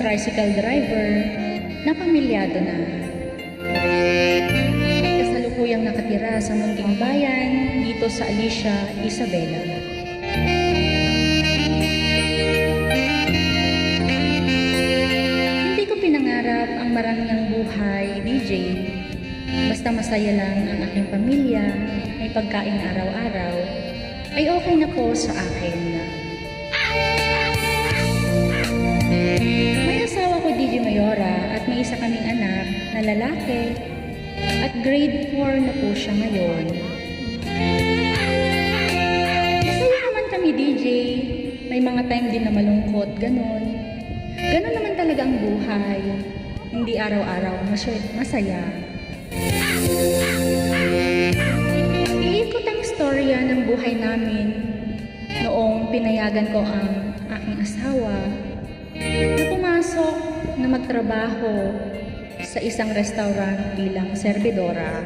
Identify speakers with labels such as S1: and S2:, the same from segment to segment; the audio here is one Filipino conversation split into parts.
S1: tricycle driver na pamilyado na. Kasalukuyang nakatira sa munting bayan dito sa Alicia, Isabela. Hindi ko pinangarap ang marangyang buhay, DJ. Basta masaya lang ang aking pamilya, may pagkain araw-araw, ay okay na po sa akin. May isa kaming anak na lalaki, at grade 4 na po siya ngayon. Masaya naman kami, DJ. May mga time din na malungkot, ganun. Ganun naman talaga ang buhay. Hindi araw-araw masaya. Iikot ang istorya ng buhay namin noong pinayagan ko ang aking asawa na pumasok na magtrabaho sa isang restaurant bilang servidora.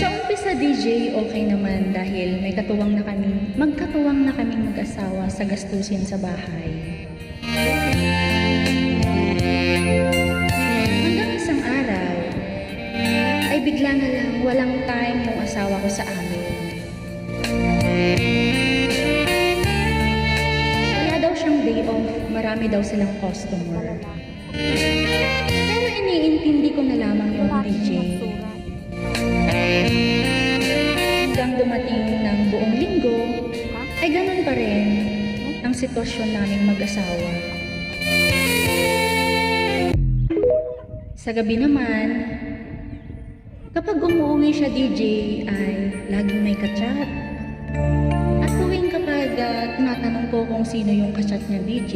S1: Sa umpisa DJ, okay naman dahil may katuwang na kami, magkatuwang na kaming mag-asawa sa gastusin sa bahay. Hanggang isang araw, ay bigla na lang walang time yung asawa ko sa amin. Marami daw silang customer. Pero iniintindi ko na lamang yung DJ. Hanggang dumating ng buong linggo, ay ganun pa rin ang sitwasyon naming mag-asawa. Sa gabi naman, kapag umuwi siya DJ ay laging may kachat. At tuwing kapag ah, tinatanong ko kung sino yung kachat niya DJ,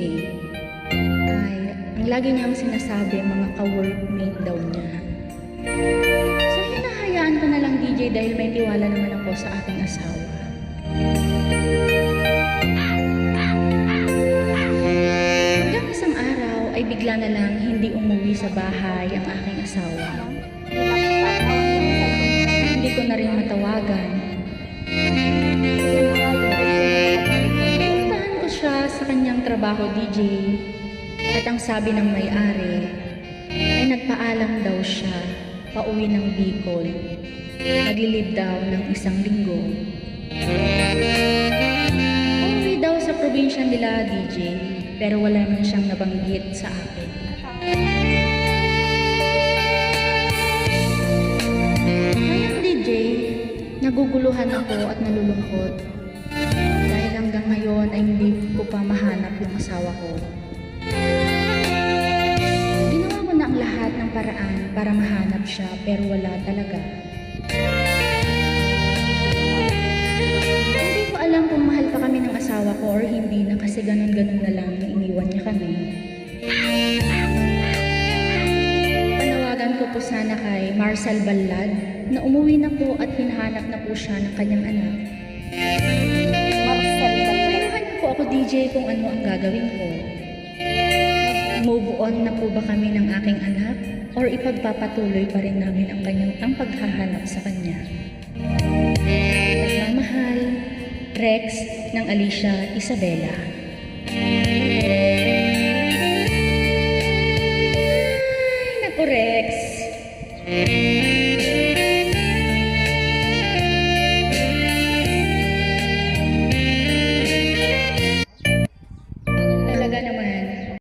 S1: ay ang lagi niyang sinasabi mga ka-workmate daw niya. So hinahayaan ko na lang DJ dahil may tiwala naman ako sa aking asawa. Hanggang isang araw ay bigla na lang hindi umuwi sa bahay ang aking asawa. Hindi ko na rin matawagan. Pinuntahan ko siya sa kanyang trabaho DJ at ang sabi ng may-ari ay nagpaalam daw siya pauwi ng Bicol. Naglilib daw ng isang linggo. Uuwi daw sa probinsya nila DJ pero wala man siyang nabanggit sa akin. Ngayon DJ, naguguluhan ako at nalulungkot. Dahil hanggang ngayon ay hindi ko pa mahanap yung asawa ko. Lahat ng paraan para mahanap siya pero wala talaga. Hindi ko alam kung mahal pa kami ng asawa ko or hindi na kasi ganun-ganun na lang na iniwan niya kami. Panawagan ko po sana kay Marcel Balad na umuwi na po at hinahanap na po siya ng kanyang anak. Payuhan niyo po ako DJ kung ano ang gagawin ko. Move on na po ba kami ng aking anak or ipagpapatuloy pa rin namin ang kanyang ang paghahanap sa kanya? Nagmamahal, Rex ng Alicia Isabela.